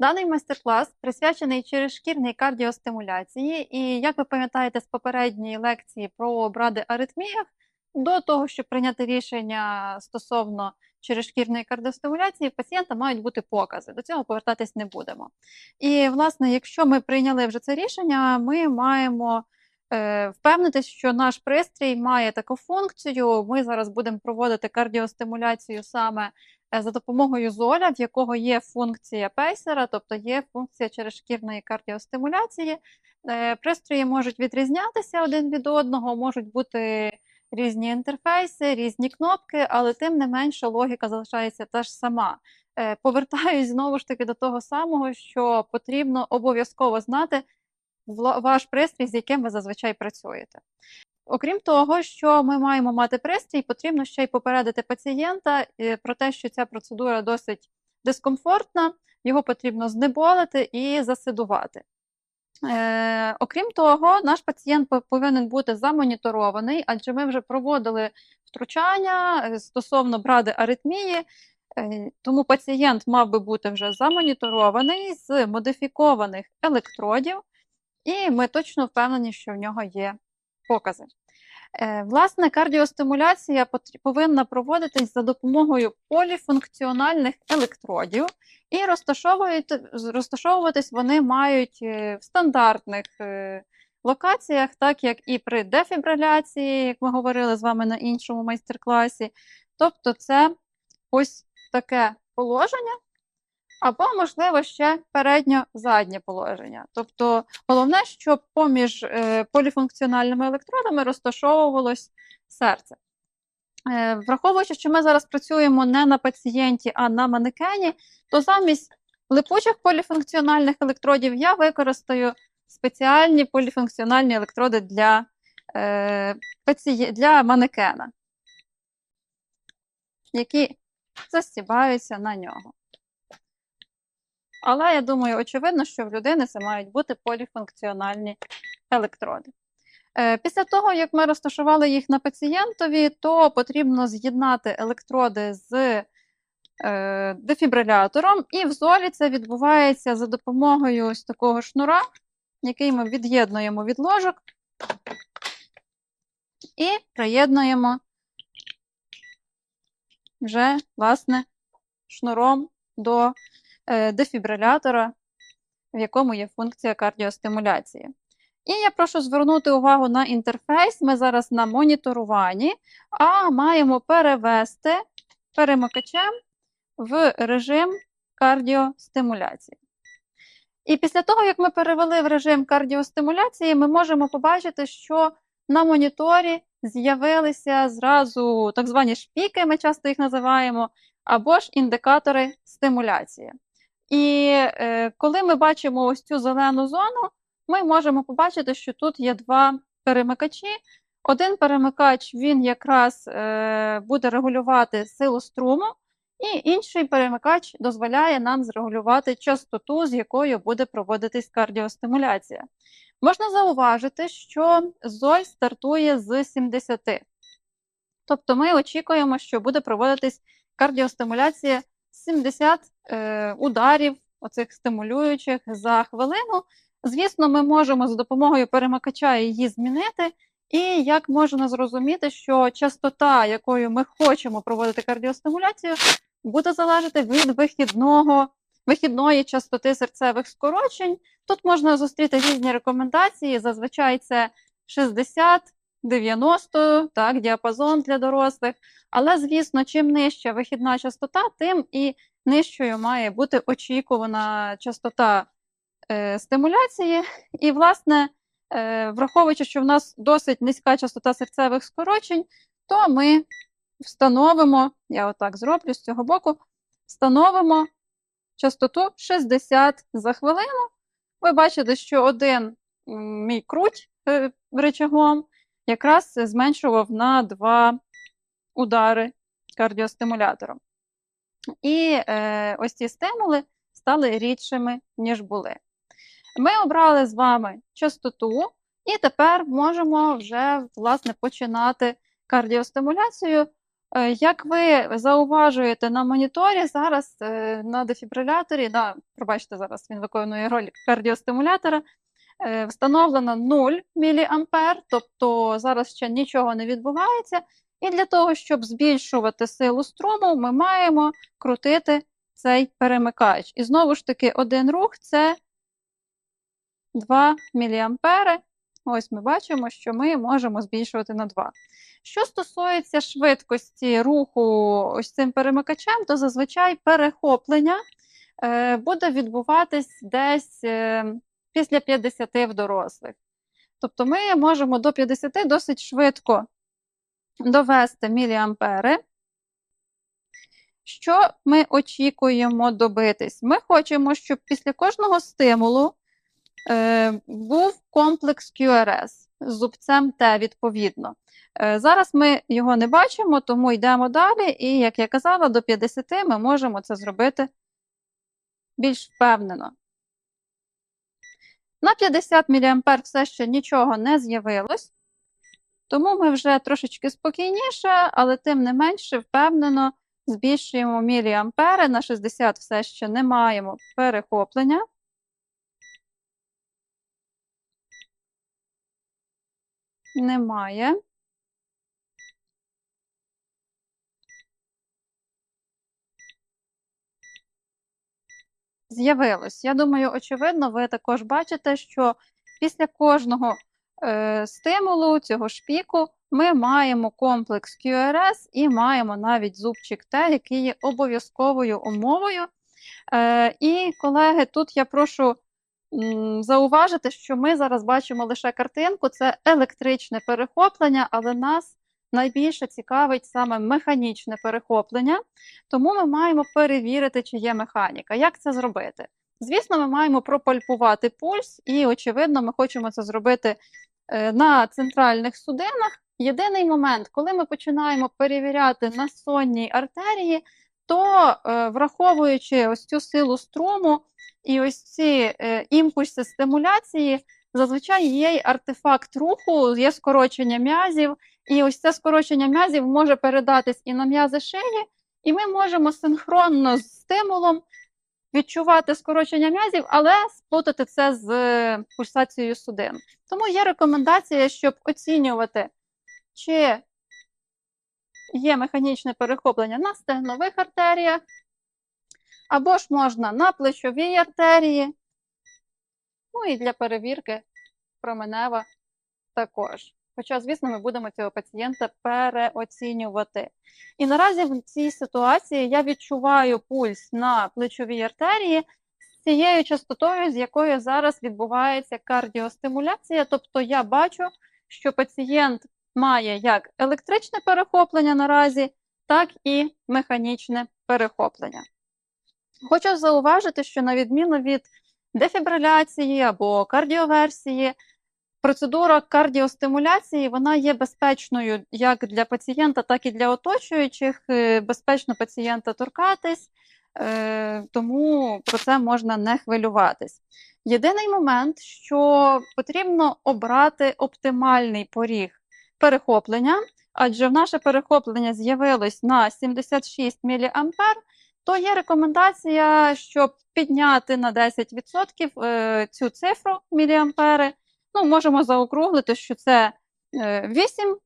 Даний майстер-клас присвячений черезшкірній кардіостимуляції, і як ви пам'ятаєте з попередньої лекції про бради аритміях, до того, щоб прийняти рішення стосовно черезшкірної кардіостимуляції, пацієнта мають бути покази. До цього повертатись не будемо. І, власне, якщо ми прийняли вже це рішення, ми маємо е, впевнитись, що наш пристрій має таку функцію. Ми зараз будемо проводити кардіостимуляцію саме за допомогою золя, в якого є функція пейсера, тобто є функція черезшкірної кардіостимуляції. Е, Пристрої можуть відрізнятися один від одного, можуть бути різні інтерфейси, різні кнопки, але тим не менше логіка залишається та ж сама. Е, Повертаюсь знову ж таки до того самого, що потрібно обов'язково знати ваш пристрій, з яким ви зазвичай працюєте. Окрім того, що ми маємо мати пристрій, потрібно ще й попередити пацієнта е, про те, що ця процедура досить дискомфортна, його потрібно знеболити і засидувати. Е, окрім того, наш пацієнт повинен бути замоніторований, адже ми вже проводили втручання е, стосовно бради аритмії, е, тому пацієнт мав би бути вже замоніторований з модифікованих електродів, і ми точно впевнені, що в нього є покази. Е, Власне, кардіостимуляція повинна проводитись за допомогою поліфункціональних електродів, і розташовуватись вони мають е, в стандартних е, локаціях, так як і при дефібриляції, як ми говорили з вами на іншому майстер-класі. Тобто, це ось таке положення, або, можливо, ще передньо-заднє положення. Тобто, головне, щоб поміж е, поліфункціональними електродами розташовувалось серце. Е, Враховуючи, що ми зараз працюємо не на пацієнті, а на манекені, то замість липучих поліфункціональних електродів я використаю спеціальні поліфункціональні електроди для, е, для манекена, які застібаються на нього. Але я думаю, очевидно, що в людини це мають бути поліфункціональні електроди. Е, Після того, як ми розташували їх на пацієнтові, то потрібно з'єднати електроди з е, дефібрилятором, і в золі це відбувається за допомогою ось такого шнура, який ми від'єднуємо від ложок і приєднуємо вже, власне, шнуром до дефібрилятора, в якому є функція кардіостимуляції. І я прошу звернути увагу на інтерфейс. Ми зараз на моніторуванні, а маємо перевести перемикачем в режим кардіостимуляції. І після того, як ми перевели в режим кардіостимуляції, ми можемо побачити, що на моніторі з'явилися зразу так звані шпіки, ми часто їх називаємо, або ж індикатори стимуляції. І е, коли ми бачимо ось цю зелену зону, ми можемо побачити, що тут є два перемикачі. Один перемикач він якраз е, буде регулювати силу струму, і інший перемикач дозволяє нам зрегулювати частоту, з якою буде проводитись кардіостимуляція. Можна зауважити, що золь стартує з 70. Тобто ми очікуємо, що буде проводитись кардіостимуляція 70 е, ударів, оцих стимулюючих за хвилину. Звісно, ми можемо за допомогою перемикача її змінити. І як можна зрозуміти, що частота, якою ми хочемо проводити кардіостимуляцію, буде залежати від вихідного, вихідної частоти серцевих скорочень. Тут можна зустріти різні рекомендації. Зазвичай це 60, 90, так, діапазон для дорослих. Але, звісно, чим нижча вихідна частота, тим і нижчою має бути очікувана частота е, стимуляції. І, власне, е, враховуючи, що в нас досить низька частота серцевих скорочень, то ми встановимо, я отак зроблю з цього боку, встановимо частоту 60 за хвилину. Ви бачите, що один мій круть е, рычагом якраз зменшував на 2 удари кардіостимулятором. І е, ось ці стимули стали рідшими, ніж були. Ми обрали з вами частоту, і тепер можемо вже власне починати кардіостимуляцію. Е, Як ви зауважуєте на моніторі, зараз е, на дефібриляторі, да, пробачте, зараз він виконує роль кардіостимулятора, встановлено 0 мА, тобто зараз ще нічого не відбувається. І для того, щоб збільшувати силу струму, ми маємо крутити цей перемикач. І знову ж таки, один рух це 2 мА. Ось ми бачимо, що ми можемо збільшувати на 2. Що стосується швидкості руху ось цим перемикачем, то зазвичай перехоплення е, буде відбуватись десь е, після 50 в дорослих. Тобто ми можемо до 50 досить швидко довести міліампери. Що ми очікуємо добитись? Ми хочемо, щоб після кожного стимулу е, був комплекс QRS з зубцем Т відповідно. Е, зараз ми його не бачимо, тому йдемо далі, і, як я казала, до 50 ми можемо це зробити більш впевнено. На 50 мА все ще нічого не з'явилось, тому ми вже трошечки спокійніше, але тим не менше впевнено збільшуємо міліампери. На 60 все ще не маємо перехоплення. Немає. З'явилось. Я думаю, очевидно, ви також бачите, що після кожного е, стимулу, цього ж піку, ми маємо комплекс QRS і маємо навіть зубчик Т, який є обов'язковою умовою. Е, і, колеги, тут я прошу зауважити, що ми зараз бачимо лише картинку, це електричне перехоплення, але нас найбільше цікавить саме механічне перехоплення, тому ми маємо перевірити, чи є механіка. Як це зробити? Звісно, ми маємо пропальпувати пульс, і, очевидно, ми хочемо це зробити е, на центральних судинах. Єдиний момент, коли ми починаємо перевіряти на сонній артерії, то е, враховуючи ось цю силу струму і ось ці е, імпульси стимуляції, зазвичай є артефакт руху, є скорочення м'язів, і ось це скорочення м'язів може передатись і на м'язи шиї, і ми можемо синхронно з стимулом відчувати скорочення м'язів, але сплутати це з е, пульсацією судин. Тому є рекомендація, щоб оцінювати, чи є механічне перехоплення на стегнових артеріях, або ж можна на плечовій артерії. Ну і для перевірки променева також. Хоча, звісно, ми будемо цього пацієнта переоцінювати. І наразі в цій ситуації я відчуваю пульс на плечовій артерії з цією частотою, з якою зараз відбувається кардіостимуляція. Тобто я бачу, що пацієнт має як електричне перехоплення наразі, так і механічне перехоплення. Хочу зауважити, що на відміну від дефібриляції або кардіоверсії, процедура кардіостимуляції вона є безпечною як для пацієнта, так і для оточуючих. Е, Безпечно пацієнта торкатись, е, тому про це можна не хвилюватись. Єдиний момент, що потрібно обрати оптимальний поріг перехоплення, адже в наше перехоплення з'явилось на 76 мА, то є рекомендація, щоб підняти на 10% е, цю цифру міліампери. Ну, можемо заокруглити, що це 8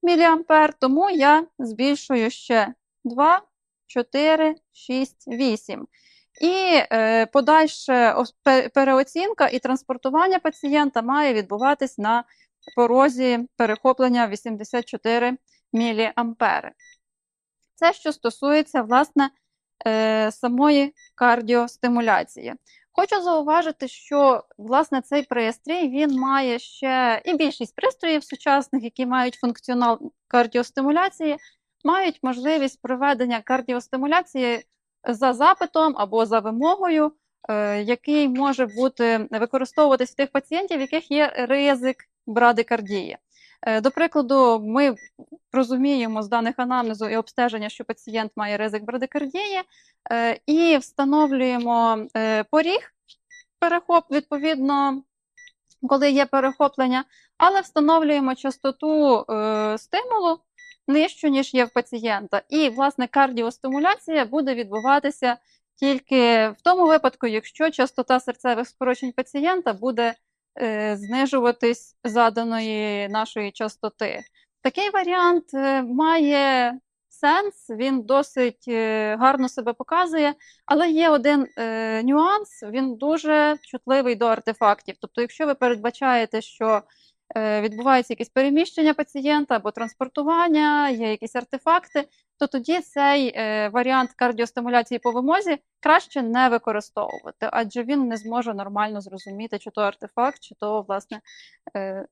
мА, тому я збільшую ще 2, 4, 6, 8. І е, подальше переоцінка і транспортування пацієнта має відбуватись на порозі перехоплення 84 мА. Це що стосується, власне, е, самої кардіостимуляції. Хочу зауважити, що власне цей пристрій він має ще і більшість пристроїв сучасних, які мають функціонал кардіостимуляції, мають можливість проведення кардіостимуляції за запитом або за вимогою, е, який може бути використовуватись в тих пацієнтів, в яких є ризик брадикардії. Е, до прикладу, ми розуміємо з даних анамнезу і обстеження, що пацієнт має ризик брадикардії, е, і встановлюємо е, поріг перехоп, відповідно, коли є перехоплення, але встановлюємо частоту стимулу нижчу, ніж є в пацієнта. І, власне, кардіостимуляція буде відбуватися тільки в тому випадку, якщо частота серцевих скорочень пацієнта буде знижуватись заданої нашої частоти. Такий варіант е, має сенс, він досить е, гарно себе показує, але є один е, нюанс, він дуже чутливий до артефактів. Тобто, якщо ви передбачаєте, що е, відбувається якесь переміщення пацієнта або транспортування, є якісь артефакти, то тоді цей е, варіант кардіостимуляції по вимозі краще не використовувати, адже він не зможе нормально зрозуміти, чи то артефакт, чи то власне е,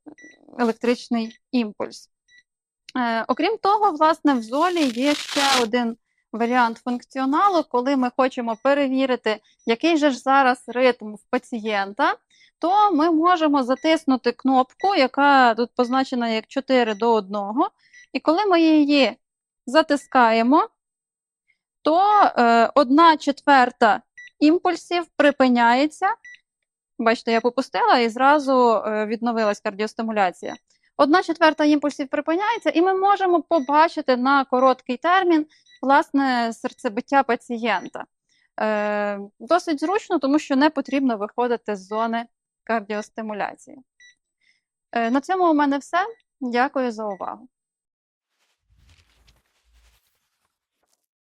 електричний імпульс. Е, Окрім того, власне, в золі є ще один варіант функціоналу, коли ми хочемо перевірити, який же ж зараз ритм в пацієнта, то ми можемо затиснути кнопку, яка тут позначена як 4 до 1. І коли ми її затискаємо, то е, одна четверта імпульсів припиняється. Бачите, я попустила і зразу е, відновилась кардіостимуляція. Одна четверта імпульсів припиняється, і ми можемо побачити на короткий термін власне серцебиття пацієнта. Е, досить зручно, тому що не потрібно виходити з зони кардіостимуляції. Е, на цьому у мене все. Дякую за увагу.